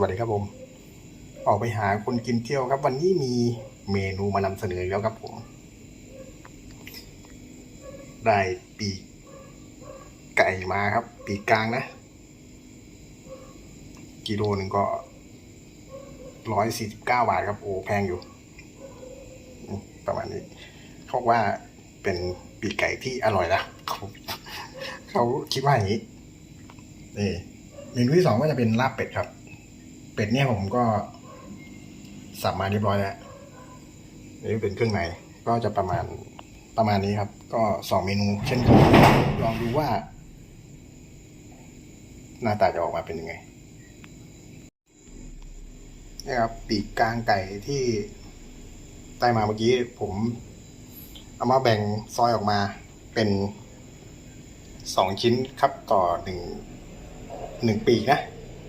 วัสดีครับผม ออกไปหาคนกินเที่ยวครับ วันนี้มีเมนูมานำเสนอแล้วครับผม ได้ปีกไก่มาครับ ปีกกลางนะ กิโลหนึ่งก็ร้อยสี่สิบเก้าบาทครับ โอ้แพงอยู่ ประมาณนี้ เขาบอกว่าเป็นปีกไก่ที่อร่อยนะเขาเขาคิดว่าอย่างนี้นี่เมนูที่สองก็จะเป็นลาบเป็ดครับ เป็ดเนี่ยผมก็ สับมาเรียบร้อยแล้วนี่เป็นเครื่องในก็จะประมาณประมาณนี้ครับ ก็สองเมนู เช่นกันลองดูว่า หน้าตาจะออกมาเป็นยังไงนี่ครับปีกกลางไก่ที่ได้มาเมื่อกี้ผม เอามาแบ่งซอยออกมาเป็นสองชิ้นครับต่อหนึ่งหนึ่งปีกนะ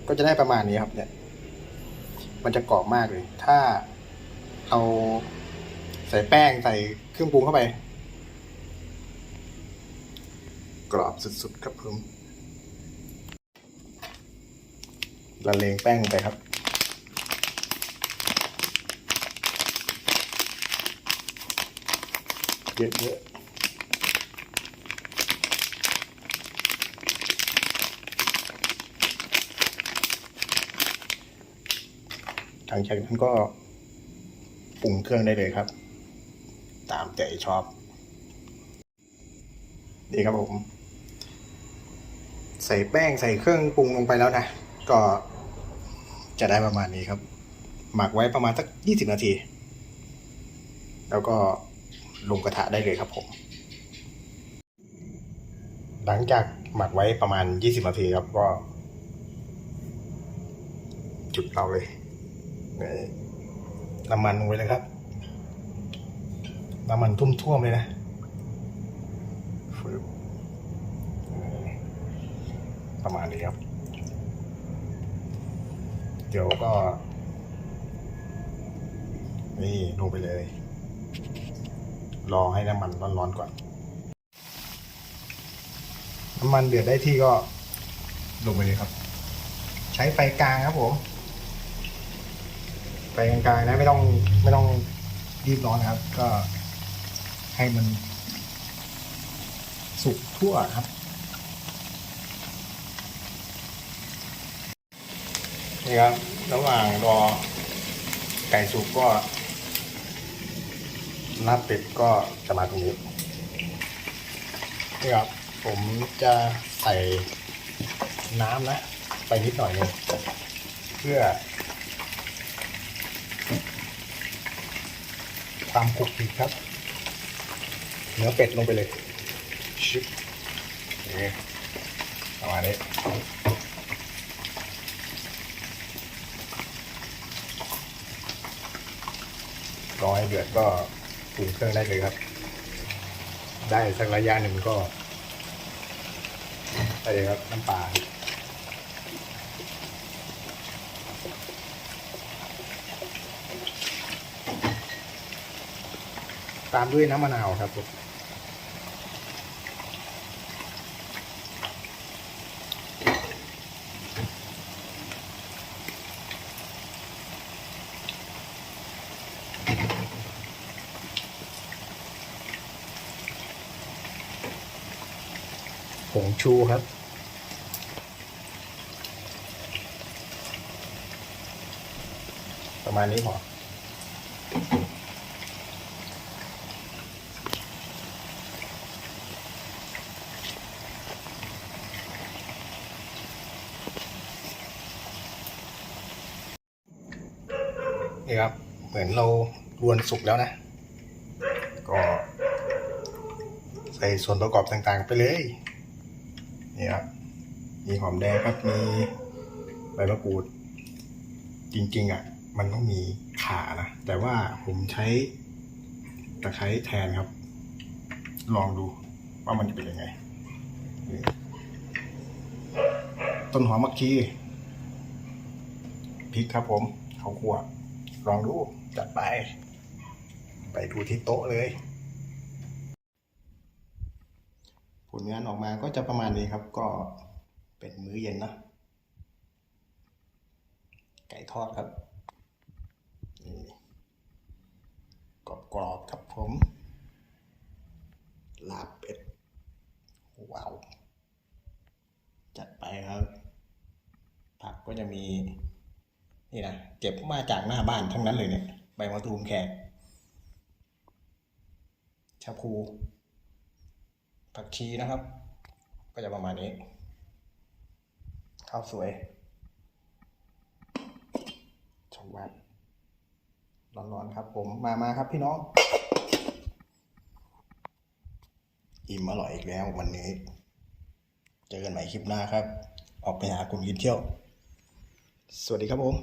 ก็จะได้ประมาณนี้ครับเนี่ย มันจะกรอบมากเลย ถ้าเอาใส่แป้งใส่เครื่องปรุงเข้าไป กรอบสุดๆครับผมละเลงแป้งลงไปครับ เยอะๆ หลังจากนั้นก็ปรุงเครื่องได้เลยครับ ตามใจชอบนี่ครับผม ใส่แป้งใส่เครื่องปรุงลงไปแล้วนะ ก็จะได้ประมาณนี้ครับ หมักไว้ประมาณสักยี่สิบนาที แล้วก็ลงกระทะได้เลยครับผม หลังจากหมักไว้ประมาณยี่สิบนาทีครับก็ จุดเตาเลย น้ำมันลงไปเลยครับ น้ำมันทุ่มๆเลยนะประมาณนี้ครับ เดี๋ยวก็ นี่ลงไปเลย รอให้น้ำมันร้อนๆก่อน น้ำมันเดือดได้ที่ก็ลงไปเลยครับ ใช้ไฟกลางครับผม ไฟกลางๆนะไม่ต้องไม่ต้องรีบร้อนนะครับ ก็ให้มัน สุกทั่วครับ นี่ครับ ระหว่างรอไก่สุกก็ลาบเป็ดก็จะมาตรงนี้นี่ครับ ผมจะใส่น้ำนะ ไปนิดหน่อยนึงเพื่อ ความคลุกคลิกครับ เนื้อเป็ดลงไปเลยชิบนี่ประมาณนี้รอให้เดือดก็ปรุงเครื่องได้เลยครับ ได้สักระยะหนึ่งก็ไปเลยครับน้ำปลา ตามด้วยน้ำมะนาวครับผมผงชูครับประมาณนี้พอ นี่ครับ เหมือนเรารวนสุกแล้วนะ ก็ใส่ส่วนประกอบต่างๆไปเลยนี่ครับมีหอมแดงครับมีใบมะกรูด จริงๆอะ มันต้องมีขานะแต่ว่าผมใช้ตะไคร้แทนครับ ลองดูว่ามันจะเป็นยังไง ต้นหอมมักชีพริกครับผมข้าวคั่ว ลองดูจัดไป ไปดูที่โต๊ะเลย ผลงานออกมาก็จะประมาณนี้ครับ ก็เป็นมื้อเย็นนะ ไก่ทอดครับกรอบๆครับผมลาบเป็ดว้าว จัดไปครับ ผักก็จะมี นี่นะเก็บมาจากหน้าบ้านทั้งนั้นเลยเนี่ยใบมะตูมแขกชาพูผักชีนะครับ ก็จะประมาณนี้ ข้าวสวยชมวัดร้อนๆครับผมมามาครับพี่น้อง อิ่มอร่อยอีกแล้ววันนี้ เจอกันใหม่คลิปหน้าครับ ออกไปหาคุณกินเที่ยว สวัสดีครับผม